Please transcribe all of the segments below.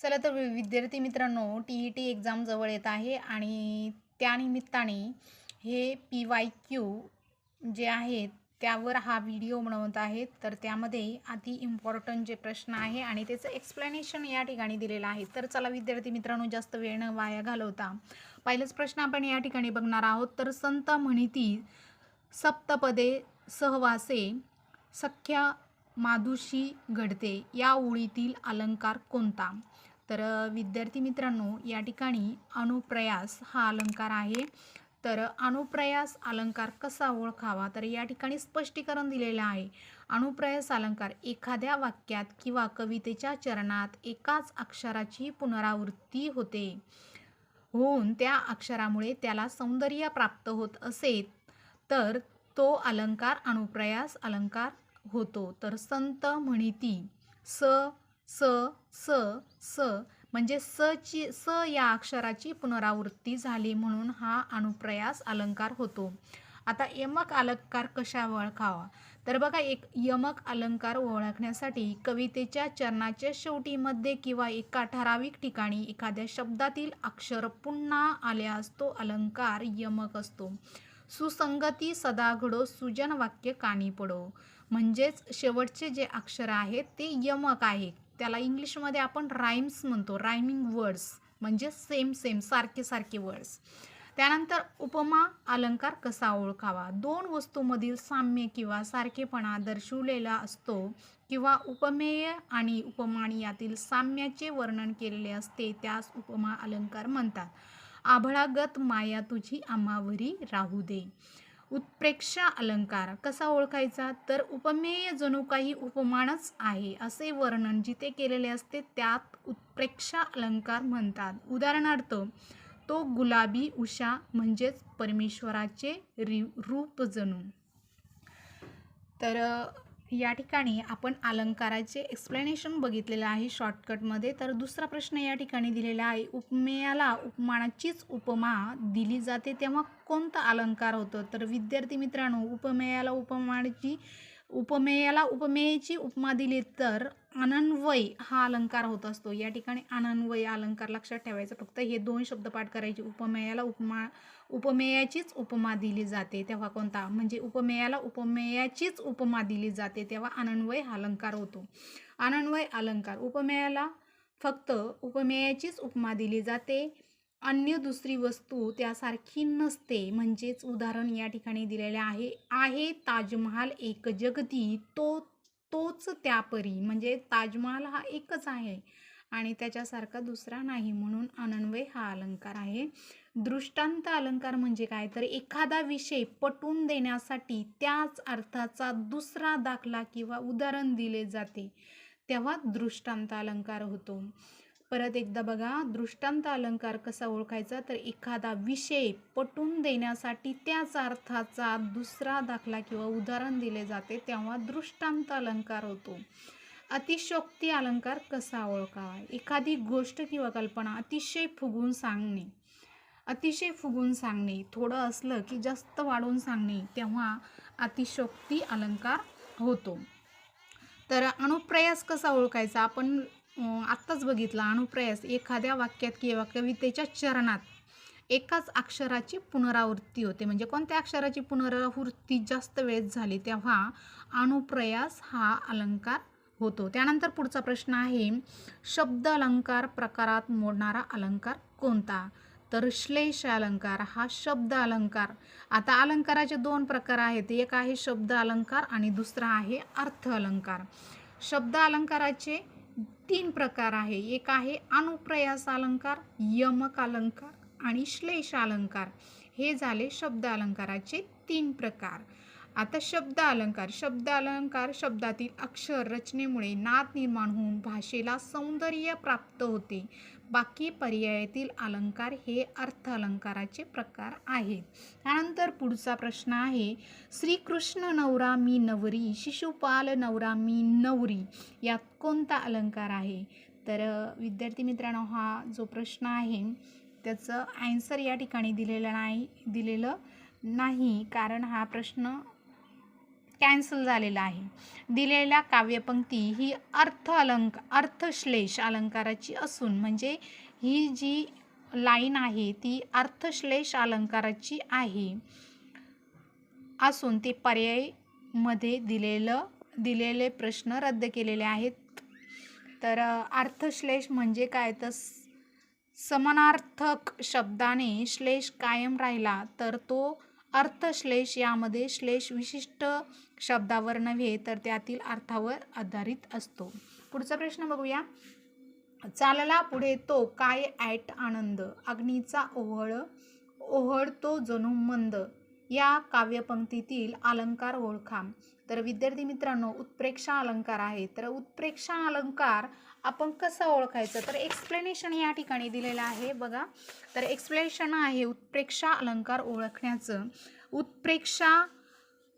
चला तर विद्यार्थी मित्रांनो टी ई टी एक्झाम जवळ येत आहे आणि त्यानिमित्ताने हे पी वाय क्यू जे आहेत त्यावर हा व्हिडिओ बनवत आहेत. तर त्यामध्ये अति इम्पॉर्टंट जे प्रश्न आहे आणि त्याचं एक्सप्लेनेशन या ठिकाणी दिलेलं आहे. तर चला विद्यार्थी मित्रांनो जास्त वेळ न वाया घालवता. पहिलाच प्रश्न आपण या ठिकाणी बघणार आहोत. तर संत म्हणिती सप्तपदे सहवासे सख्या माधुशी घडते. या ओळीतील अलंकार कोणता? तर विद्यार्थी मित्रांनो या ठिकाणी अनुप्रयास हा अलंकार आहे. तर अनुप्रयास अलंकार कसा ओळखावा? तर या ठिकाणी स्पष्टीकरण दिलेलं आहे. अनुप्रयास अलंकार एखाद्या वाक्यात किंवा कवितेच्या चरणात एकाच अक्षराची पुनरावृत्ती होते. होऊन त्या अक्षरामुळे त्याला सौंदर्य प्राप्त होत असेल तर तो अलंकार अनुप्रयास अलंकार होतो. तर संत म्हणिती स स स स म्हणजे स ची स या अक्षराची पुनरावृत्ती झाली म्हणून हा अनुप्रयास अलंकार होतो. आता यमक अलंकार कशा ओळखावा? तर बघा एक यमक अलंकार ओळखण्यासाठी कवितेच्या चरणाच्या शेवटीमध्ये किंवा एका ठराविक ठिकाणी एखाद्या शब्दातील अक्षर पुन्हा आल्यास तो अलंकार यमक असतो. सुसंगती सदा घडो सुजन वाक्य कानी पडो म्हणजेच शेवटचे जे अक्षर आहेत ते यमक आहे. त्याला इंग्लिशमध्ये आपण राईम्स म्हणतो. रायमिंग वर्ड्स म्हणजे सेम सेम सारखे सारखे वर्ड्स त्यानंतर उपमा अलंकार कसा ओळखावा? दोन वस्तूमधील साम्य किंवा सारखेपणा दर्शवलेला असतो किंवा उपमेय आणि उपमानी यातील साम्याचे वर्णन केलेले असते त्यास उपमा अलंकार म्हणतात. आभळागत माया तुझी अम्मावरी राहू दे. उत्प्रेक्षा अलंकार कसा ओळखायचा? तर उपमेय जणू काही उपमानच आहे असे वर्णन जिथे केलेले असते त्यात उत्प्रेक्षा अलंकार म्हणतात. उदाहरणार्थ तो गुलाबी उषा म्हणजेच परमेश्वराचे रि रूप जणू. तर या ठिकाणी आपण अलंकाराचे एक्सप्लेनेशन बघितलेलं आहे शॉर्टकटमध्ये तर दुसरा प्रश्न या ठिकाणी दिलेला आहे उपमेयाला उपमानाचीच उपमा दिली जाते तेव्हा कोणता अलंकार होतो? तर विद्यार्थी मित्रांनो उपमेयाला उपमानाची उपमेयाला उपमेयाची उपमा दिली तर अनन्वय हा अलंकार होत असतो. या ठिकाणी अनन्वय अलंकार लक्षात ठेवायचं. फक्त हे दोन शब्द पाठ करायचे. उपमेयाला उपमा उपमेयाचीच उपमा दिली जाते तेव्हा कोणता? म्हणजे उपमेयाला उपमेयाचीच उपमा दिली जाते तेव्हा अनन्वय हा अलंकार होतो. अनन्वय अलंकार. उपमेयाला फक्त उपमेयाचीच उपमा दिली जाते. अन्य दुसरी वस्तू त्यासारखी नसते. म्हणजेच उदाहरण या ठिकाणी दिलेले आहे. आहे ताजमहाल एक जगती तो तोच त्यापरी. म्हणजे ताजमहाल हा एकच आहे. आणि त्याच्यासारखा दुसरा नाही म्हणून अनन्वय हा अलंकार आहे. दृष्टांत अलंकार म्हणजे काय? तर एखादा विषय पटवून देण्यासाठी त्याच अर्थाचा दुसरा दाखला किंवा उदाहरण दिले जाते. तेव्हा दृष्टांत अलंकार होतो. परत एकदा बघा दृष्टांत अलंकार कसा ओळखायचा? तर एखादा विषय पटवून देण्यासाठी त्याच अर्थाचा दुसरा दाखला किंवा उदाहरण दिले जाते तेव्हा दृष्टांत अलंकार होतो. अतिशोक्ती अलंकार कसा ओळखावा? एखादी गोष्ट किंवा कल्पना अतिशय फुगून सांगणे. अतिशय फुगून सांगणे थोडं असलं की जास्त वाढवून सांगणे तेव्हा अतिशोक्ती अलंकार होतो. तर अनुप्रयास कसा ओळखायचा? आपण आत्ताच बघितला अनुप्रयास एखाद्या वाक्यात किंवा कवितेच्या चरणात एकाच अक्षराची पुनरावृत्ती होते. म्हणजे कोणत्या अक्षराची पुनरावृत्ती जास्त वेळेस झाली तेव्हा अनुप्रयास हा अलंकार होतो. त्यानंतर पुढचा प्रश्न आहे शब्द अलंकार प्रकारात मोडणारा अलंकार कोणता? तर श्लेष अलंकार हा शब्द अलंकार आता अलंकाराचे दोन प्रकार आहेत. एक आहे शब्द अलंकार आणि दुसरा आहे अर्थ अलंकार. शब्द अलंकाराचे तीन प्रकार आहे. एक आहे अनुप्रयास अलंकार यमक अलंकार आणि श्लेष अलंकार. हे झाले शब्द अलंकाराचे तीन प्रकार. आता शब्द अलंकार. शब्द अलंकार शब्दातील अक्षर रचनेमुळे नाद निर्माण होऊन भाषेला सौंदर्य प्राप्त होते. बाकी पर्यायातील अलंकार हे अर्थ अलंकाराचे प्रकार आहेत. त्यानंतर पुढचा प्रश्न आहे श्रीकृष्ण नवरा मी नवरी शिशुपाल नवरा मी नवरी यात कोणता अलंकार आहे? तर विद्यार्थी मित्रांनो हा जो प्रश्न आहे त्याचं ॲन्सर या ठिकाणी दिलेलं नाही दिलेलं नाही. कारण हा प्रश्न कॅन्सल झालेला आहे. दिलेल्या काव्यपंक्ती ही अर्थ अलंक अर्थश्लेष अलंकाराची असून म्हणजे ही जी लाईन आहे ती अर्थश्लेष अलंकाराची आहे. असून ते पर्यायमध्ये दिलेलं दिलेले प्रश्न रद्द केलेले आहेत. तर अर्थश्लेष म्हणजे काय? तर समानार्थक शब्दाने श्लेष कायम राहिला तर तो अर्थश्लेष यामध्ये श्लेष विशिष्ट शब्दावर नव्हे तर त्यातील अर्थावर आधारित असतो. पुढचा प्रश्न बघूया. चालला पुढे तो काय ॲट आनंद? अग्नीचा ओहळ ओहळतो जणू मंद. या काव्यपंक्तीतील अलंकार ओळखा. तर विद्यार्थी मित्रांनो उत्प्रेक्षा अलंकार आहे. तर उत्प्रेक्षा अलंकार आपण कसं ओळखायचं? तर एक्सप्लेनेशन या ठिकाणी दिलेलं आहे बघा. तर एक्सप्लेनेशन आहे उत्प्रेक्षा अलंकार ओळखण्याचं. उत्प्रेक्षा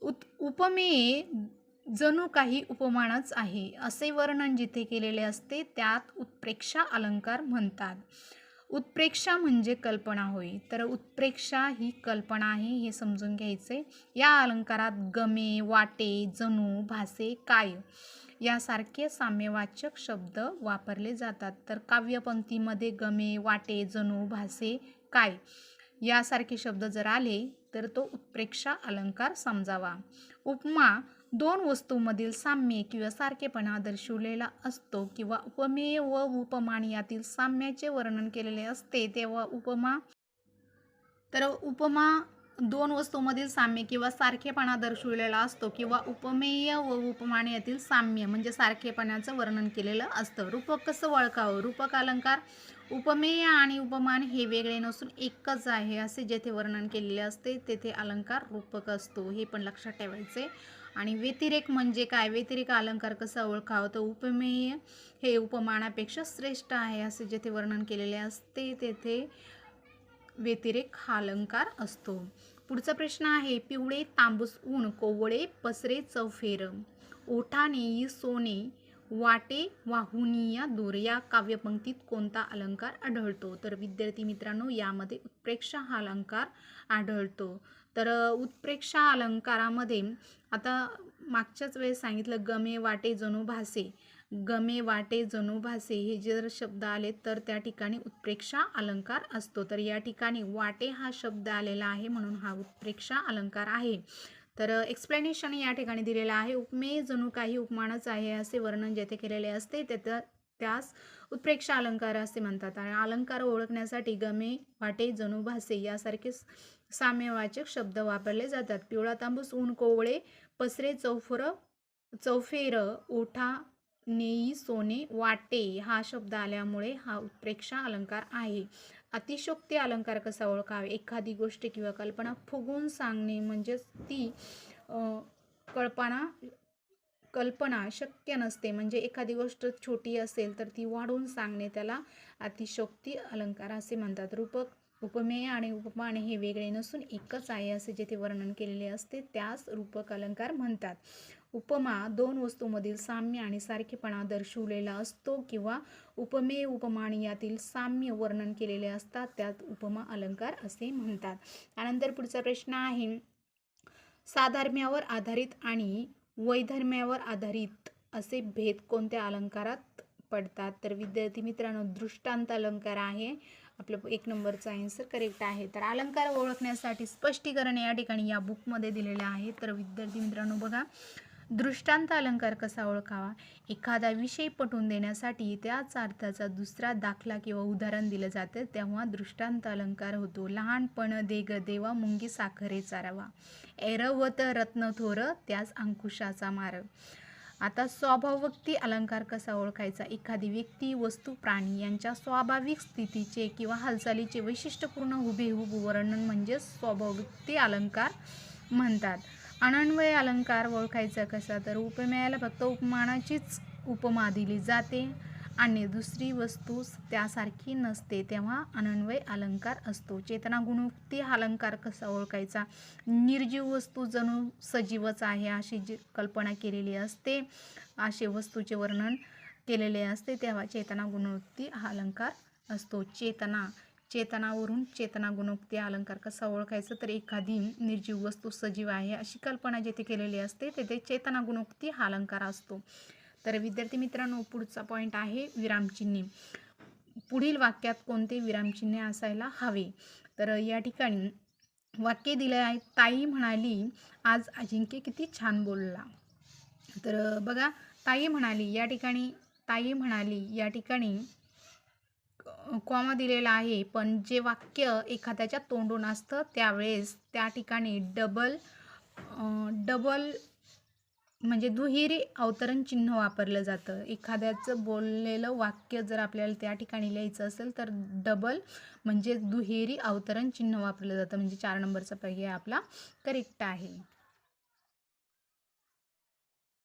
उत् उपमेय जणू काही उपमानच आहे. असे वर्णन जिथे केलेले असते त्यात उत्प्रेक्षा अलंकार म्हणतात. उत्प्रेक्षा म्हणजे कल्पना होय. तर उत्प्रेक्षा ही कल्पना आहे हे समजून घ्यायचे या अलंकारात गमे वाटे जणू भासे काय यासारखे साम्यवाचक शब्द वापरले जातात. तर काव्यपंक्तीमध्ये गमे वाटे जणू भासे काय यासारखे शब्द जर आले तर तो उत्प्रेक्षा अलंकार समजावा. उपमा दोन वस्तूंमधील साम्य किंवा सारखेपणा दर्शवलेला असतो किंवा उपमेय व उपमान यातील साम्याचे वर्णन केलेले असते तेव्हा उपमा तर उपमा दोन वस्तूंमधील साम्य किंवा सारखेपणा दर्शवलेला असतो किंवा उपमेय व उपमान यातील साम्य म्हणजे सारखेपणाचं वर्णन केलेलं असतं. रूपक कसं वळखावं? रूपक अलंकार उपमेय आणि उपमान हे वेगळे नसून एकच आहे असे जेथे वर्णन केलेले असते तेथे अलंकार रूपक असतो. हे पण लक्षात ठेवायचे. आणि व्यतिरेक म्हणजे काय? व्यतिरेक अलंकार कसा ओळखावं? तर उपमेय हे उपमानापेक्षा श्रेष्ठ आहे असे जेथे वर्णन केलेले असते तेथे व्यतिरेक हा अलंकार असतो. पुढचा प्रश्न आहे पिवळे तांबूस ऊन कोवळे पसरे चौफेर ओठाने सोने वाटे वाहुनिया दूर या काव्यपंक्तीत कोणता अलंकार आढळतो? तर विद्यार्थी मित्रांनो यामध्ये उत्प्रेक्षा हा अलंकार आढळतो. तर उत्प्रेक्षा अलंकारामध्ये आता मागच्याच वेळेस सांगितलं गमे वाटे जणू भासे. गमे वाटे जणू भासे हे जर शब्द आले तर त्या ठिकाणी उत्प्रेक्षा अलंकार असतो. तर या ठिकाणी वाटे हा शब्द आलेला आहे म्हणून हा उत्प्रेक्षा अलंकार आहे. तर एक्सप्लेनेशन या ठिकाणी दिलेलं आहे. उपमेय जणू काही उपमानच आहे असे वर्णन जेथे केलेले असते त्या त्यास उत्प्रेक्षा अलंकार असे म्हणतात. आणि अलंकार ओळखण्यासाठी गमे वाटे जणू भासे यासारखे साम्यवाचक शब्द वापरले जातात. पिवळा तांबूस ऊन कोवळे पसरे चौफर चौफेर ओठा नेई सोने वाटे हा शब्द आल्यामुळे हा उत्प्रेक्षा अलंकार आहे. अतिशोक्ती अलंकार कसा ओळखावे? एखादी गोष्ट किंवा कल्पना फुगून सांगणे म्हणजेच ती कल्पना कल्पना शक्य नसते. म्हणजे एखादी गोष्ट छोटी असेल तर ती वाढवून सांगणे त्याला अतिशोक्ती अलंकार असे म्हणतात. रूपक उपमेय आणि उपमाने हे वेगळे नसून एकच आहे असे जेथे वर्णन केलेले असते त्यास रूपक अलंकार म्हणतात. उपमा दोन वस्तूमधील साम्य आणि सारखेपणा दर्शवलेला असतो किंवा उपमेय उपमान यातील साम्य वर्णन केलेले असतात त्यात उपमा अलंकार असे म्हणतात. त्यानंतर पुढचा प्रश्न आहे. साधर्म्यावर आधारित आणि वैधर्म्यावर आधारित असे भेद कोणत्या अलंकारात पडतात? तर विद्यार्थी मित्रांनो दृष्टांत अलंकार आहे. आपलं एक नंबरचा आन्सर करेक्ट आहे. तर अलंकार ओळखण्यासाठी स्पष्टीकरण या ठिकाणी या बुकमध्ये दिलेलं आहे. तर विद्यार्थी मित्रांनो बघा. दृष्टांत अलंकार कसा ओळखावा? एखादा विषय पटवून देण्यासाठी त्याच अर्थाचा दुसरा दाखला किंवा उदाहरण दिलं जातं. तेव्हा दृष्टांत अलंकार होतो. लहानपण देग देवा मुंगी साखरे चारावा. ऐरवत रत्न थोर त्यास अंकुशाचा मार. आता स्वाभाविकती अलंकार कसा ओळखायचा? एखादी व्यक्ती वस्तू प्राणी यांच्या स्वाभाविक स्थितीचे किंवा हालचालीचे वैशिष्ट्यपूर्ण हुबेहूब वर्णन म्हणजे स्वाभाविकती अलंकार म्हणतात. अनन्वय अलंकार ओळखायचा कसा तर उपमेयाला फक्त उपमानाचीच उपमा दिली जाते. आणि दुसरी वस्तू त्यासारखी नसते तेव्हा अनन्वय अलंकार असतो. चेतना गुणोक्ती हा अलंकार कसा ओळखायचा? निर्जीव वस्तू जणू सजीवच आहे अशी जी कल्पना केलेली असते असे वस्तूचे वर्णन केलेले असते तेव्हा चेतना गुणोक्ती हा अलंकार असतो. चेतना चेतनावरून चेतना गुणोक्ती अलंकार कसा ओळखायचं? तर एखादी निर्जीव वस्तू सजीव आहे अशी कल्पना जेथे केलेली असते तेथे चेतना गुणोक्ती हा अलंकार असतो. तर विद्यार्थी मित्रांनो पुढचा पॉईंट आहे विरामचिन्हे. पुढील वाक्यात कोणते विरामचिन्हे असायला हवे? तर या ठिकाणी वाक्य दिलं आहे ताई म्हणाली आज अजिंक्य किती छान बोलला. तर बघा ताई म्हणाली या ठिकाणी ताई म्हणाली या ठिकाणी कॉमा दिलेला आहे पण जे वाक्य एखाद्याच्या तोंडून असतं त्यावेळेस त्या ठिकाणी डबल डबल म्हणजे दुहेरी अवतरण चिन्ह वापरलं जातं. एखाद्याचं बोललेलं वाक्य जर आपल्याला त्या ठिकाणी लिहायचं असेल तर डबल म्हणजे दुहेरी अवतरण चिन्ह वापरलं जातं. म्हणजे चार नंबरचा पर्याय आपला करेक्ट आहे.